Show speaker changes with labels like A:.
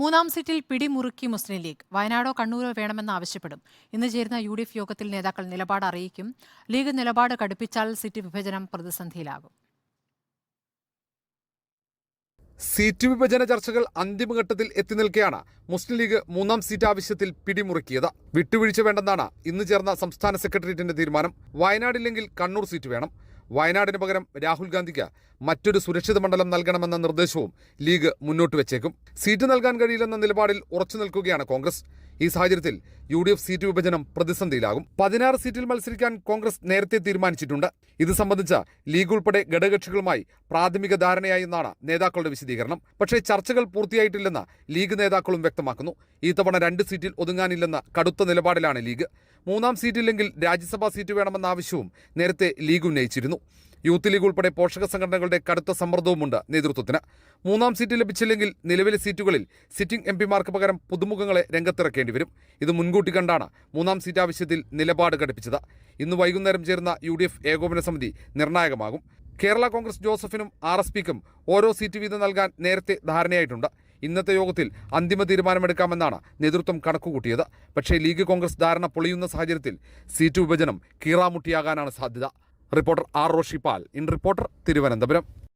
A: മൂന്നാം സീറ്റിൽ പിടിമുറുക്കി മുസ്ലിം ലീഗ്. വയനാടോ കണ്ണൂരോ വേണമെന്ന് ആവശ്യപ്പെടും. ഇന്ന് ചേരുന്ന യു ഡി എഫ് യോഗത്തിൽ നേതാക്കൾ നിലപാട് അറിയിക്കും. ലീഗ് നിലപാട് കടുപ്പിച്ചാൽ സീറ്റ് വിഭജനം പ്രതിസന്ധിയിലാകും.
B: സീറ്റ് വിഭജന ചർച്ചകൾ അന്തിമഘട്ടത്തിൽ എത്തി നിൽക്കെയാണ് മുസ്ലിം ലീഗ് മൂന്നാം സീറ്റ് ആവശ്യത്തിൽ പിടിമുറുക്കിയത്. വിട്ടുവീഴ്ച വേണ്ടെന്നാണ് ഇന്ന് ചേർന്ന സംസ്ഥാന സെക്രട്ടേറിയറ്റിന്റെ തീരുമാനം. വയനാടില്ലെങ്കിൽ കണ്ണൂർ സീറ്റ് വേണം. വയനാടിന് പകരം രാഹുൽ ഗാന്ധിക്ക് മറ്റൊരു സുരക്ഷിത മണ്ഡലം നൽകണമെന്ന നിർദ്ദേശവും ലീഗ് മുന്നോട്ട് വെച്ചേക്കും. സീറ്റ് നൽകാൻ കഴിയില്ലെന്ന നിലപാടിൽ ഉറച്ചു നിൽക്കുകയാണ് കോൺഗ്രസ്. ഈ സാഹചര്യത്തിൽ യു ഡി എഫ് സീറ്റ് വിഭജനം പ്രതിസന്ധിയിലാകും. പതിനാറ് സീറ്റിൽ മത്സരിക്കാൻ കോൺഗ്രസ് നേരത്തെ തീരുമാനിച്ചിട്ടുണ്ട്. ഇത് സംബന്ധിച്ച ലീഗ് ഉൾപ്പെടെ ഘടകകക്ഷികളുമായി പ്രാഥമിക ധാരണയായി എന്നാണ് നേതാക്കളുടെ വിശദീകരണം. പക്ഷേ ചർച്ചകൾ പൂർത്തിയായിട്ടില്ലെന്ന് ലീഗ് നേതാക്കളും വ്യക്തമാക്കുന്നു. ഈ തവണ രണ്ട് സീറ്റിൽ ഒതുങ്ങാനില്ലെന്ന കടുത്ത നിലപാടിലാണ് ലീഗ്. മൂന്നാം സീറ്റില്ലെങ്കിൽ രാജ്യസഭാ സീറ്റ് വേണമെന്ന ആവശ്യവും നേരത്തെ ലീഗ് ഉന്നയിച്ചിരുന്നു. യൂത്ത് ലീഗ് ഉൾപ്പെടെ പോഷക സംഘടനകളുടെ കടുത്ത സമ്മർദ്ദവുമുണ്ട് നേതൃത്വത്തിന്. മൂന്നാം സീറ്റ് ലഭിച്ചില്ലെങ്കിൽ നിലവിലെ സീറ്റുകളിൽ സിറ്റിംഗ് എം പിമാർക്ക് പകരം പുതുമുഖങ്ങളെ രംഗത്തിറക്കേണ്ടി വരും. ഇത് മുൻകൂട്ടി കണ്ടാണ് മൂന്നാം സീറ്റ് ആവശ്യത്തിൽ നിലപാട് ഘടിപ്പിച്ചത്. ഇന്ന് വൈകുന്നേരം ചേരുന്ന യു ഏകോപന സമിതി നിർണായകമാകും. കേരള കോൺഗ്രസ് ജോസഫിനും ആർ എസ് പിക്കും ഓരോ സീറ്റ് വീതം നൽകാൻ നേരത്തെ ധാരണയായിട്ടുണ്ട്. ഇന്നത്തെ യോഗത്തിൽ അന്തിമ തീരുമാനമെടുക്കാമെന്നാണ് നേതൃത്വം കണക്കുകൂട്ടിയത്. പക്ഷേ ലീഗ് കോൺഗ്രസ് ധാരണ പൊളിയുന്ന സാഹചര്യത്തിൽ സീറ്റ് വിഭജനം കീറാമുട്ടിയാകാനാണ് സാധ്യത. Reporter R Roshipal in reporter Thiruvananthapuram.